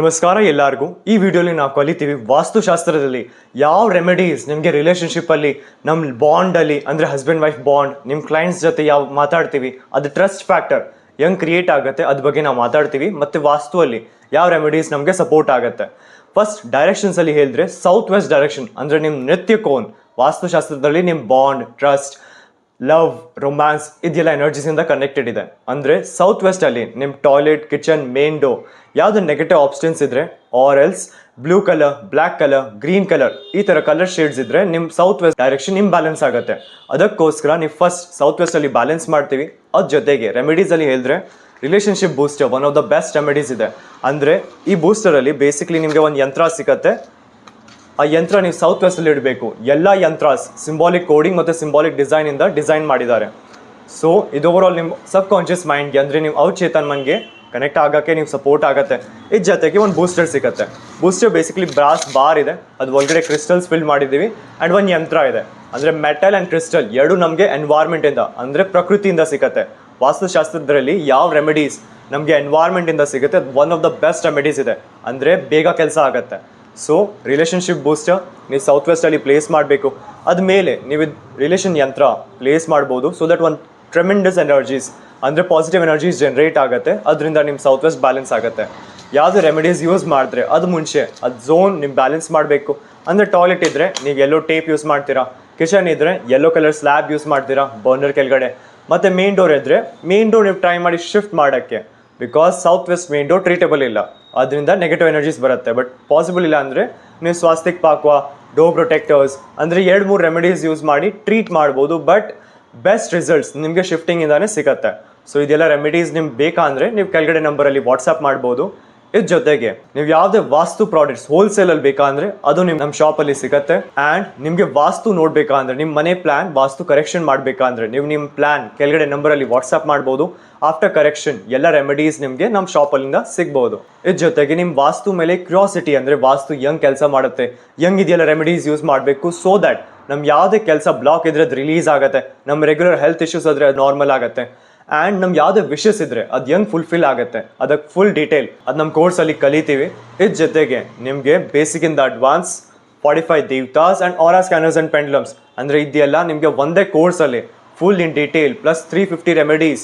ನಮಸ್ಕಾರ ಎಲ್ಲರಿಗೂ. ಈ ವಿಡಿಯೋಲಿ ನಾವು ಕಲಿತೀವಿ ವಾಸ್ತುಶಾಸ್ತ್ರದಲ್ಲಿ ಯಾವ ರೆಮಿಡೀಸ್ ನಿಮಗೆ ರಿಲೇಶನ್ಶಿಪ್ಪಲ್ಲಿ ನಮ್ಮ ಬಾಂಡಲ್ಲಿ ಅಂದರೆ ಹಸ್ಬೆಂಡ್ ವೈಫ್ ಬಾಂಡ್ ನಿಮ್ಮ ಕ್ಲೈಂಟ್ಸ್ ಜೊತೆ ಯಾವ ಮಾತಾಡ್ತೀವಿ, ಅದು ಟ್ರಸ್ಟ್ ಫ್ಯಾಕ್ಟರ್ ಹೆಂಗ್ ಕ್ರಿಯೇಟ್ ಆಗುತ್ತೆ ಅದ್ರ ಬಗ್ಗೆ ನಾವು ಮಾತಾಡ್ತೀವಿ, ಮತ್ತು ವಾಸ್ತುವಲ್ಲಿ ಯಾವ ರೆಮಿಡೀಸ್ ನಮಗೆ ಸಪೋರ್ಟ್ ಆಗುತ್ತೆ. ಫಸ್ಟ್ ಡೈರೆಕ್ಷನ್ಸಲ್ಲಿ ಹೇಳಿದ್ರೆ ಸೌತ್ ವೆಸ್ಟ್ ಡೈರೆಕ್ಷನ್ ಅಂದರೆ ನಿಮ್ಮ ನೃತ್ಯ ಕೋನ್. ವಾಸ್ತುಶಾಸ್ತ್ರದಲ್ಲಿ ನಿಮ್ಮ ಬಾಂಡ್ ಟ್ರಸ್ಟ್ ಲವ್ ರೊಮ್ಯಾನ್ಸ್ ಇದೆಲ್ಲ ಎನರ್ಜೀಸಿಂದ ಕನೆಕ್ಟೆಡ್ ಇದೆ. ಅಂದರೆ ಸೌತ್ ವೆಸ್ಟಲ್ಲಿ ನಿಮ್ಮ ಟಾಯ್ಲೆಟ್ ಕಿಚನ್ ಮೇನ್ ಡೋ ಯಾವುದು ನೆಗೆಟಿವ್ ಆಪ್ಷನ್ಸ್ ಇದ್ರೆ or else blue colour black colour green colour ಈ ಥರ ಕಲರ್ ಶೇಡ್ಸ್ ಇದ್ರೆ ನಿಮ್ಮ ಸೌತ್ ವೆಸ್ಟ್ ಡೈರೆಕ್ಷನ್ ಇಂಬ್ಯಾಲೆನ್ಸ್ ಆಗುತ್ತೆ. ಅದಕ್ಕೋಸ್ಕರ ನೀವು ಫಸ್ಟ್ ಸೌತ್ ವೆಸ್ಟಲ್ಲಿ ಬ್ಯಾಲೆನ್ಸ್ ಮಾಡ್ತೀವಿ. ಅದ್ರ ಜೊತೆಗೆ ರೆಮಿಡೀಸಲ್ಲಿ ಹೇಳಿದ್ರೆ relationship booster one of the best remedies ಇದೆ. ಅಂದರೆ ಈ ಬೂಸ್ಟರಲ್ಲಿ ಬೇಸಿಕ್ಲಿ ನಿಮಗೆ ಒಂದು ಯಂತ್ರ ಸಿಗುತ್ತೆ. ಆ ಯಂತ್ರ ನೀವು ಸೌತ್ ವೆಸ್ಟಲ್ಲಿ ಇಡಬೇಕು. ಎಲ್ಲ ಯಂತ್ರಾಸ್ ಸಿಂಬಾಲಿಕ್ ಕೋಡಿಂಗ್ ಮತ್ತು ಸಿಂಬಾಲಿಕ್ ಡಿಸೈನಿಂದ ಡಿಸೈನ್ ಮಾಡಿದ್ದಾರೆ. ಸೊ ಇದು ಓವರ್ ಆಲ್ ನಿಮ್ಮ ಸಬ್ ಕಾನ್ಷಿಯಸ್ ಮೈಂಡ್ಗೆ ಅಂದರೆ ನೀವು ಅವಚೇತನ್ ಮನ್ಗೆ ಕನೆಕ್ಟ್ ಆಗೋಕ್ಕೆ ನೀವು ಸಪೋರ್ಟ್ ಆಗುತ್ತೆ. ಇದು ಜೊತೆಗೆ ಒಂದು ಬೂಸ್ಟರ್ ಸಿಗುತ್ತೆ. ಬೂಸ್ಟರ್ ಬೇಸಿಕಲಿ ಬ್ರಾಸ್ ಬಾರ್ ಇದೆ. ಅದು ಒಳಗಡೆ ಕ್ರಿಸ್ಟಲ್ಸ್ ಫಿಲ್ ಮಾಡಿದ್ದೀವಿ. ಆ್ಯಂಡ್ ಒಂದು ಯಂತ್ರ ಇದೆ. ಅಂದರೆ ಮೆಟಲ್ ಆ್ಯಂಡ್ ಕ್ರಿಸ್ಟಲ್ ಎರಡು ನಮಗೆ ಎನ್ವೈರ್ಮೆಂಟಿಂದ ಅಂದರೆ ಪ್ರಕೃತಿಯಿಂದ ಸಿಗುತ್ತೆ. ವಾಸ್ತುಶಾಸ್ತ್ರದಲ್ಲಿ ಯಾವ ರೆಮಿಡೀಸ್ ನಮಗೆ ಎನ್ವೈರ್ಮೆಂಟಿಂದ ಸಿಗುತ್ತೆ one of the best remedies ಇದೆ. ಅಂದರೆ ಬೇಗ ಕೆಲಸ ಆಗುತ್ತೆ. ಸೊ ರಿಲೇಷನ್ಶಿಪ್ ಬೂಸ್ಟರ್ ನೀವು ಸೌತ್ ವೆಸ್ಟಲ್ಲಿ ಪ್ಲೇಸ್ ಮಾಡಬೇಕು. ಅದ ಮೇಲೆ ನೀವು ರಿಲೇಷನ್ ಯಂತ್ರ ಪ್ಲೇಸ್ ಮಾಡ್ಬೋದು. ಸೊ ದಟ್ ಒಂದು ಟ್ರೆಮೆಂಡಸ್ ಎನರ್ಜೀಸ್ ಅಂದರೆ ಪಾಸಿಟಿವ್ ಎನರ್ಜೀಸ್ ಜನ್ರೇಟ್ ಆಗುತ್ತೆ. ಅದರಿಂದ ನಿಮ್ಮ ಸೌತ್ ವೆಸ್ಟ್ ಬ್ಯಾಲೆನ್ಸ್ ಆಗುತ್ತೆ. ಯಾವುದು ರೆಮಿಡೀಸ್ ಯೂಸ್ ಮಾಡಿದ್ರೆ ಅದು ಮುಂಚೆ, ಅದು ಝೋನ್ ನಿಮ್ಮ ಬ್ಯಾಲೆನ್ಸ್ ಮಾಡಬೇಕು. ಅಂದರೆ ಟಾಯ್ಲೆಟ್ ಇದ್ದರೆ ನೀವು ಎಲ್ಲೋ ಟೇಪ್ ಯೂಸ್ ಮಾಡ್ತೀರಾ. ಕಿಚನ್ ಇದ್ದರೆ ಎಲ್ಲೋ ಕಲರ್ ಸ್ಲ್ಯಾಬ್ ಯೂಸ್ ಮಾಡ್ತೀರಾ ಬರ್ನರ್ ಕೆಳಗಡೆ. ಮತ್ತು ಮೇನ್ ಡೋರ್ ಇದ್ದರೆ ಮೇನ್ ಡೋರ್ ನೀವು ಟ್ರೈ ಮಾಡಿ ಶಿಫ್ಟ್ ಮಾಡೋಕ್ಕೆ. Because south west window treatable ಇಲ್ಲ ಅದರಿಂದ ನೆಗೆಟಿವ್ ಎನರ್ಜೀಸ್ ಬರುತ್ತೆ. ಬಟ್ ಪಾಸಿಬಲ್ ಇಲ್ಲ ಅಂದರೆ ನೀವು ಸ್ವಾಸ್ತಿಕ್ ಪಾಕ್ವಾ ಡೋ ಪ್ರೊಟೆಕ್ಟರ್ಸ್ ಅಂದರೆ ಎರಡು ಮೂರು ರೆಮಿಡೀಸ್ ಯೂಸ್ ಮಾಡಿ ಟ್ರೀಟ್ ಮಾಡ್ಬೋದು. ಬಟ್ ಬೆಸ್ಟ್ ರಿಸಲ್ಟ್ಸ್ ನಿಮಗೆ ಶಿಫ್ಟಿಂಗಿಂದಾನೇ ಸಿಗುತ್ತೆ. ಸೊ ಇದೆಲ್ಲ ರೆಮಿಡೀಸ್ ನಿಮ್ಗೆ ಬೇಕಾ ಅಂದರೆ ನೀವು ಕೆಳಗಡೆ ನಂಬರಲ್ಲಿ ವಾಟ್ಸಪ್ ಮಾಡ್ಬೋದು. ಇದ್ರ ಜೊತೆಗೆ ನೀವು ಯಾವುದೇ ವಾಸ್ತು ಪ್ರಾಡಕ್ಟ್ಸ್ ಹೋಲ್ಸೇಲಲ್ಲಿ ಬೇಕಾ ಬೇಕಂದ್ರೆ ಅದು ನಿಮ್ಮ ನಮ್ಮ ಶಾಪಲ್ಲಿ ಸಿಗುತ್ತೆ. ಅಂಡ್ ನಿಮಗೆ ವಾಸ್ತು ನೋಡ್ಬೇಕಾ ಅಂದ್ರೆ ನಿಮ್ಮ ಮನೆ ಪ್ಲಾನ್ ವಾಸ್ತು ಕರೆಕ್ಷನ್ ಮಾಡಬೇಕಾ ಅಂದರೆ ನೀವು ನಿಮ್ಮ ಪ್ಲಾನ್ ಕೆಳಗಡೆ ನಂಬರಲ್ಲಿ ವಾಟ್ಸಪ್ ಮಾಡ್ಬೋದು. ಆಫ್ಟರ್ ಕರೆಕ್ಷನ್ ಎಲ್ಲ ರೆಮಿಡೀಸ್ ನಿಮಗೆ ನಮ್ಮ ಶಾಪಲ್ಲಿಂದ ಸಿಗ್ಬೋದು. ಇದ್ರ ಜೊತೆಗೆ ನಿಮ್ಮ ವಾಸ್ತು ಮೇಲೆ ಕ್ಯೂರಿಯಾಸಿಟಿ ಅಂದ್ರೆ ವಾಸ್ತು ಹೆಂಗ್ ಕೆಲಸ ಮಾಡುತ್ತೆ ಯಂಗ್ ಇದೆಯಲ್ಲ ರೆಮಿಡೀಸ್ ಯೂಸ್ ಮಾಡಬೇಕು ಸೋ ದಟ್ ನಮ್ಮ ಯಾವುದೇ ಕೆಲಸ ಬ್ಲಾಕ್ ಇದ್ರೆ ಅದು ರಿಲೀಸ್ ಆಗುತ್ತೆ. ನಮ್ಮ ರೆಗ್ಯುಲರ್ ಹೆಲ್ತ್ ಇಶ್ಯೂಸ್ ಆದರೆ ಅದು ನಾರ್ಮಲ್ ಆಗುತ್ತೆ. ಆ್ಯಂಡ್ ನಮ್ಗೆ ಯಾವುದೇ ವಿಷಸ್ ಇದ್ದರೆ ಅದು ಹೆಂಗೆ ಫುಲ್ಫಿಲ್ ಆಗುತ್ತೆ. ಅದಕ್ಕೆ ಫುಲ್ ಡೀಟೇಲ್ ಅದು ನಮ್ಮ ಕೋರ್ಸಲ್ಲಿ ಕಲಿತೀವಿ. ಇದ್ರ ಜೊತೆಗೆ ನಿಮಗೆ ಬೇಸಿಗಿಂದ advance fortify ದೇವ್ತಾಸ್ and aura scanners and pendulums ಅಂದರೆ ಇದೆಲ್ಲ ನಿಮಗೆ ಒಂದೇ ಕೋರ್ಸಲ್ಲಿ full in detail plus three fifty remedies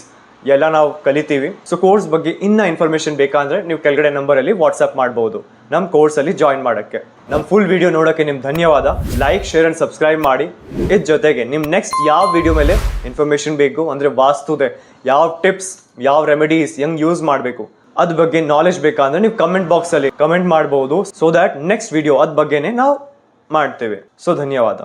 ಎಲ್ಲ ನಾವು ಕಲಿತೀವಿ. ಸೊ ಕೋರ್ಸ್ ಬಗ್ಗೆ ಇನ್ನ ಇನ್ಫಾರ್ಮೇಶನ್ ಬೇಕಂದ್ರೆ ನೀವು ಕೆಳಗಡೆ ನಂಬರಲ್ಲಿ ವಾಟ್ಸ್ಆಪ್ ಮಾಡ್ಬೋದು. ನಮ್ಮ ಕೋರ್ಸಲ್ಲಿ ಜಾಯಿನ್ ಮಾಡೋಕ್ಕೆ. ನಮ್ಮ ಫುಲ್ ವಿಡಿಯೋ ನೋಡೋಕ್ಕೆ ನಿಮ್ಗೆ ಧನ್ಯವಾದ. ಲೈಕ್ ಶೇರ್ ಅಂಡ್ ಸಬ್ಸ್ಕ್ರೈಬ್ ಮಾಡಿ. ಇದ್ರ ಜೊತೆಗೆ ನಿಮ್ಮ ನೆಕ್ಸ್ಟ್ ಯಾವ ವಿಡಿಯೋ ಮೇಲೆ ಇನ್ಫಾರ್ಮೇಶನ್ ಬೇಕು, ಅಂದರೆ ವಾಸ್ತುದೆ, ಯಾವ ಟಿಪ್ಸ್ ಯಾವ ರೆಮಿಡೀಸ್ ಹೆಂಗ್ ಯೂಸ್ ಮಾಡಬೇಕು ಅದ್ರ ಬಗ್ಗೆ ನಾಲೆಜ್ ಬೇಕಂದ್ರೆ ನೀವು ಕಮೆಂಟ್ ಬಾಕ್ಸಲ್ಲಿ ಕಮೆಂಟ್ ಮಾಡ್ಬೋದು. ಸೊ ದ್ಯಾಟ್ ನೆಕ್ಸ್ಟ್ ವಿಡಿಯೋ ಅದ್ ಬಗ್ಗೆನೇ ನಾವು ಮಾಡ್ತೇವೆ. ಸೊ ಧನ್ಯವಾದ.